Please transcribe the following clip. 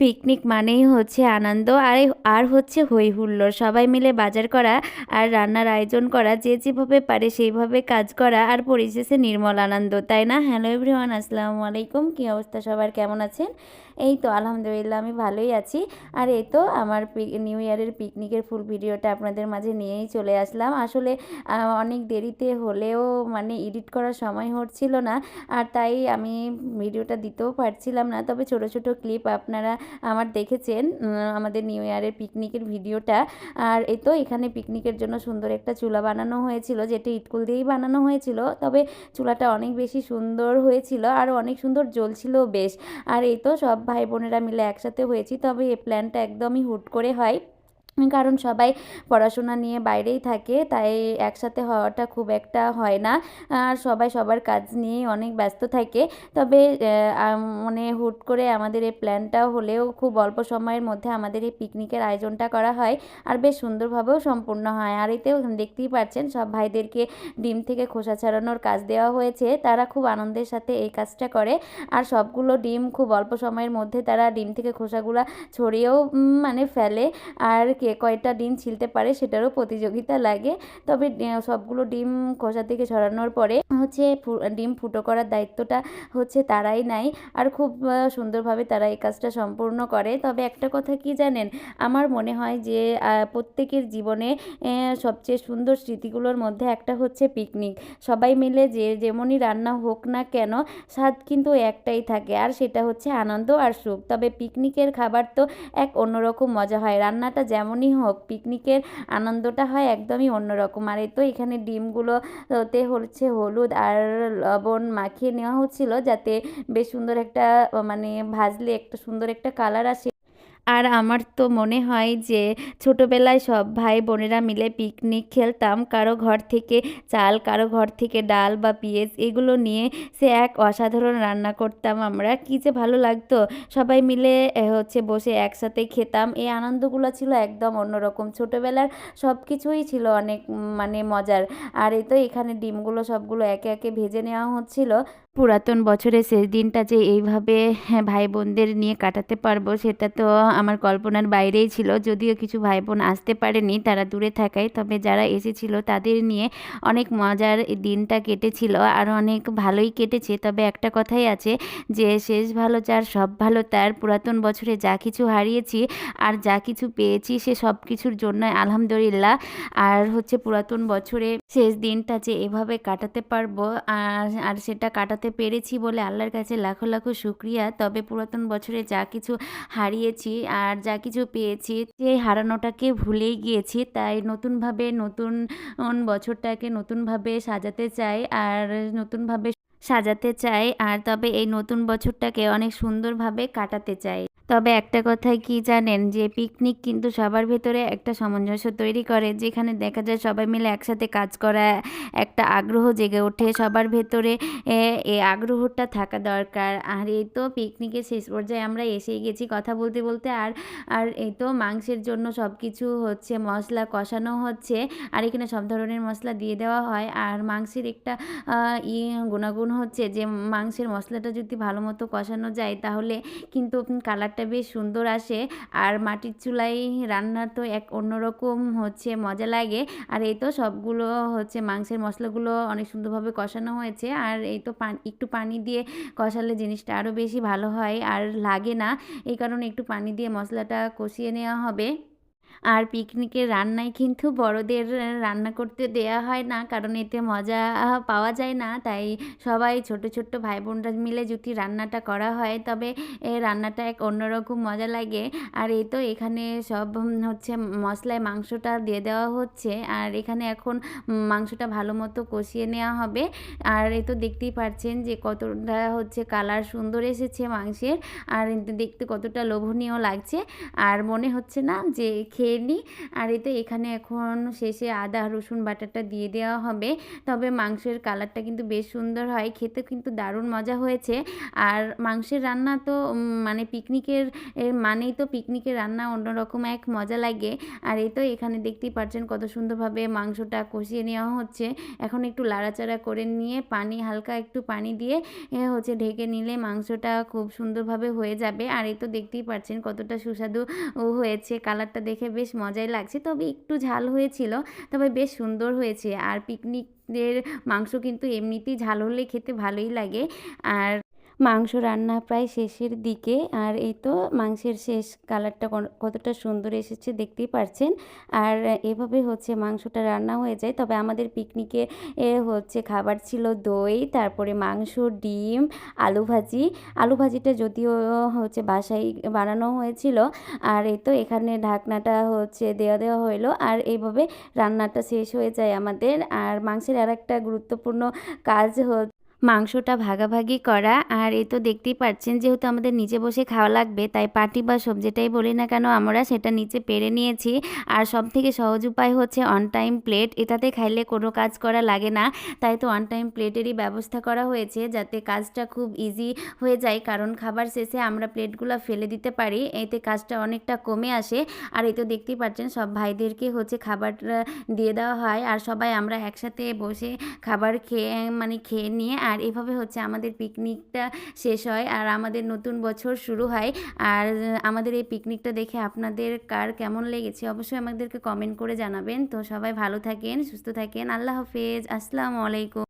Picnic মানেই হচ্ছে আনন্দ, আর আর হচ্ছে হই হুল্লোড়। সবাই মিলে বাজার করা আর রান্নার আয়োজন করা, যে যেভাবে পারে সেইভাবে কাজ করা আর পরিশেষে নির্মল আনন্দ, তাই না? হ্যালো এভরিওয়ান আসসালামু আলাইকুম। কী অবস্থা সবার? কেমন আছেন? এই তো আলহামদুলিল্লাহ, আমি ভালোই আছি। আর এই তো আমার নিউ ইয়ারের পিকনিকের ফুল ভিডিওটা আপনাদের মাঝে নিয়েই চলে আসলাম। আসলে অনেক দেরিতে হলেও মানে এডিট করার সময় হচ্ছিল না, আর তাই আমি ভিডিওটা দিতেও পারছিলাম না। তবে ছোট ছোট ক্লিপ আপনারা আমার দেখেছেন আমাদের নিউ ইয়ারের পিকনিকের ভিডিওটা আর এ তো এখানে পিকনিকের জন্য সুন্দর একটা চুলা বানানো হয়েছিল, যেটি ইটকুল দিয়েই বানানো হয়েছিল। তবে চুলাটা অনেক বেশি সুন্দর হয়েছিল আর অনেক সুন্দর জ্বলছিল বেশ। আর এই তো সব ভাই বোনেরা মিলে একসাথে হয়েছি, তবে এই প্ল্যানটা একদমই হুট করে হয়। কারণ সবাই পড়াশোনা নিয়ে বাইরেই থাকে, তাই একসাথে হওয়াটা খুব একটা হয় না। আর সবাই সবার কাজ নিয়েই অনেক ব্যস্ত থাকে। তবে মানে হুট করে আমাদের এই প্ল্যানটা হলেও খুব অল্প সময়ের মধ্যে আমাদের এই পিকনিকের আয়োজনটা করা হয় আর বেশ সুন্দরভাবেও সম্পূর্ণ হয়। আর এতেও দেখতেই পাচ্ছেন, সব ভাইদেরকে ডিম থেকে খোসা ছাড়ানোর কাজ দেওয়া হয়েছে। তারা খুব আনন্দের সাথে এই কাজটা করে। আর সবগুলো ডিম খুব অল্প সময়ের মধ্যে তারা ডিম থেকে খোসাগুলো ছড়িয়েও মানে ফেলে। আর কে কয়টা ডিম ছিলতে পারে সেটারও প্রতিযোগিতা লাগে। তবে সবগুলো ডিম খোসা থেকে ছড়ানোর পরে হচ্ছে ডিম ফুটো করার দায়িত্বটা হচ্ছে তারাই নাই আর খুব সুন্দরভাবে তারা এই কাজটা সম্পূর্ণ করে। তবে একটা কথা কি জানেন? আমার মনে হয় যে প্রত্যেকের জীবনে সবচেয়ে সুন্দর স্মৃতিগুলোর মধ্যে একটা হচ্ছে পিকনিক। সবাই মিলে যে, যেমনই রান্না হোক না কেন, স্বাদ কিন্তু একটাই থাকে। আর সেটা হচ্ছে আনন্দ আর সুখ। তবে পিকনিকের খাবার তো এক অন্যরকম মজা হয়। রান্নাটা যেমনই হোক, পিকনিকের আনন্দটা হয় একদমই অন্যরকম। আর এই তো এখানে ডিমগুলোতে হচ্ছে হলুদ আর লবণ মাখিয়ে নেওয়া হচ্ছিল যাতে বেশ সুন্দর একটা মানে ভাজলে একটা সুন্দর একটা কালার আসে। আর আমার তো মনে হয় যে ছোটোবেলায় সব ভাই বোনেরা মিলে পিকনিক খেলতাম। কারও ঘর থেকে চাল, কারও ঘর থেকে ডাল বা পেঁয়াজ এগুলো নিয়ে সে এক অসাধারণ রান্না করতাম আমরা। কী যে ভালো লাগতো। সবাই মিলে হচ্ছে বসে একসাথে খেতাম। এই আনন্দগুলো ছিল একদম অন্যরকম। ছোটোবেলার সব কিছুই ছিল অনেক মানে মজার। আর এই তো এখানে ডিমগুলো সবগুলো একে একে ভেজে নেওয়া হচ্ছিল। পুরাতন বছরের শেষ দিনটা যে এইভাবে হ্যাঁ, ভাই বোনদের নিয়ে কাটাতে পারব সেটা তো আমার কল্পনার বাইরেই ছিল। যদিও কিছু ভাই বোন আসতে পারেনি তারা দূরে থাকায়। তবে যারা এসেছিল তাদের নিয়ে অনেক মজার দিনটা কেটেছিল আর অনেক ভালোই কেটেছে। তবে একটা কথাই আছে যে শেষ ভালো যার সব ভালো তার। পুরাতন বছরে যা কিছু হারিয়েছি আর যা কিছু পেয়েছি সে সব কিছুর জন্য আলহামদুলিল্লাহ। আর হচ্ছে পুরাতন বছরে শেষ দিনটা যে এভাবে কাটাতে পারব আর আর সেটা কাটাতে পেরেছি বলে আল্লাহর কাছে লাখো লাখো শুক্রিয়া। তবে পুরাতন বছরে যা কিছু হারিয়েছি আর যা কিছু পেয়েছি সেই হারানোটাকে ভুলেই গিয়েছি। তাই নতুনভাবে নতুন বছরটাকে নতুনভাবে সাজাতে চাই আর নতুনভাবে সাজাতে চাই। আর তবে এই নতুন বছরটাকে অনেক সুন্দরভাবে কাটাতে চাই। তবে একটা কথা কি জানেন? যে পিকনিক কিন্তু সবার ভেতরে একটা সামঞ্জস্য তৈরি করে, যেখানে দেখা যায় সবাই মিলে একসাথে কাজ করা, একটা আগ্রহ জেগে ওঠে। সবার ভেতরে এই আগ্রহটা থাকা দরকার। আর এই তো পিকনিকের শেষ পর্যায়ে আমরা এসেই গেছি কথা বলতে বলতে। আর আর এই তো মাংসের জন্য সব কিছু হচ্ছে, মশলা কষানো হচ্ছে। আর এখানে সব ধরনের মশলা দিয়ে দেওয়া হয়। আর মাংসের একটা ই, গুণাগুণ হচ্ছে যে মাংসের মশলাটা যদি ভালো মতো কষানো যায়, তাহলে কিন্তু কালারটা বেশ সুন্দর আসে। আর মাটির চুলাই রান্না তো এক অন্যরকম হচ্ছে, মজা লাগে। আর এই তো সবগুলো হচ্ছে মাংসের মশলাগুলো অনেক সুন্দরভাবে কষানো হয়েছে। আর এই তো একটু পানি দিয়ে কষালে জিনিসটা আরও বেশি ভালো হয়। আর লাগে না, এই কারণে একটু পানি দিয়ে মশলাটা কষিয়ে নেওয়া হবে। আর পিকনিকের রান্নায় কিন্তু বড়দের রান্না করতে দেয়া হয় না, কারণ এতে মজা পাওয়া যায় না। তাই সবাই ছোট ছোট্ট ভাই বোনরা মিলে যদি রান্নাটা করা হয়, তবে এ রান্নাটা এক অন্যরকম মজা লাগে। আর এই তো এখানে সব হচ্ছে মশলায় মাংসটা দিয়ে দেওয়া হচ্ছে। আর এখানে এখন মাংসটা ভালো মতো কষিয়ে নেওয়া হবে। আর এ তো দেখতেই পাচ্ছেন যে কতটা হচ্ছে কালার সুন্দর এসেছে মাংসের। আর দেখতে কতটা লোভনীয় লাগছে। আর মনে হচ্ছে না যে খেয়ে খেয়ে নিই। আর এতে এখানে এখন শেষে আদা, রসুন, বাটাটা দিয়ে দেওয়া হবে। তবে মাংসের কালারটা কিন্তু বেশ সুন্দর হয়। খেতে কিন্তু দারুণ মজা হয়েছে। আর মাংসের রান্না তো মানে পিকনিকের মানেই তো পিকনিকের রান্না অন্যরকম এক মজা লাগে। আর এই তো এখানে দেখতেই পাচ্ছেন কত সুন্দরভাবে মাংসটা কষিয়ে নেওয়া হচ্ছে। এখন একটু লাড়াচাড়া করে নিয়ে পানি, হালকা একটু পানি দিয়ে হচ্ছে ঢেকে নিলে মাংসটা খুব সুন্দরভাবে হয়ে যাবে। আর এই তো দেখতেই পাচ্ছেন কতটা সুস্বাদু হয়েছে। কালারটা দেখে বেশ মজাই লাগছে। তবে একটু ঝাল হয়েছিল, তবে বেশ সুন্দর হয়েছে। আর পিকনিকের মাংস কিন্তু এমনিতেই ঝাল হলে খেতে ভালোই লাগে। আর মাংস রান্না প্রায় শেষের দিকে। আর এই তো মাংসের শেষ কালারটা কতটা সুন্দর এসেছে দেখতেই পারছেন। আর এভাবে হচ্ছে মাংসটা রান্না হয়ে যায়। তবে আমাদের পিকনিকে হচ্ছে খাবার ছিল দই, তারপরে মাংস, ডিম, আলু ভাজি। আলু ভাজিটা যদিও হচ্ছে বাসায় বানানো হয়েছিল। আর এই তো এখানে ঢাকনাটা হচ্ছে দেওয়া দেওয়া হলো আর এইভাবে রান্নাটা শেষ হয়ে যায় আমাদের। আর মাংসের আর একটা গুরুত্বপূর্ণ কাজ হচ্ছে মাংসটা ভাগাভাগি করা। আর এই তো দেখতেই পাচ্ছেন যেহেতু আমাদের নিচে বসে খাওয়া লাগবে, তাই পাটি বা সবজিটাই বলি না কেন, আমরা সেটা নিচে পেরে নিয়েছি। আর সব থেকে সহজ উপায় হচ্ছে অন টাইম প্লেট এটাতে খাইলে কোনো কাজ করা লাগে না। তাই তো অন টাইম প্লেটেরই ব্যবস্থা করা হয়েছে যাতে কাজটা খুব ইজি হয়ে যায়। কারণ খাবার শেষে আমরা প্লেটগুলো ফেলে দিতে পারি, এতে কাজটা অনেকটা কমে আসে। আর এই তো দেখতেই পাচ্ছেন সব ভাইদেরকে হচ্ছে খাবার দিয়ে দেওয়া হয়। আর সবাই আমরা একসাথে বসে খাবার খেয়ে মানে খেয়ে নিয়ে আর এভাবে হচ্ছে আমাদের পিকনিকটা শেষ হয় আর আমাদের নতুন বছর শুরু হয়। আর আমাদের এই পিকনিকটা দেখে আপনাদের কার কেমন লেগেছে অবশ্যই আমাদেরকে কমেন্ট করে জানাবেন। তো সবাই ভালো থাকেন, সুস্থ থাকেন, আল্লাহ হাফেজ, আসসালামু আলাইকুম।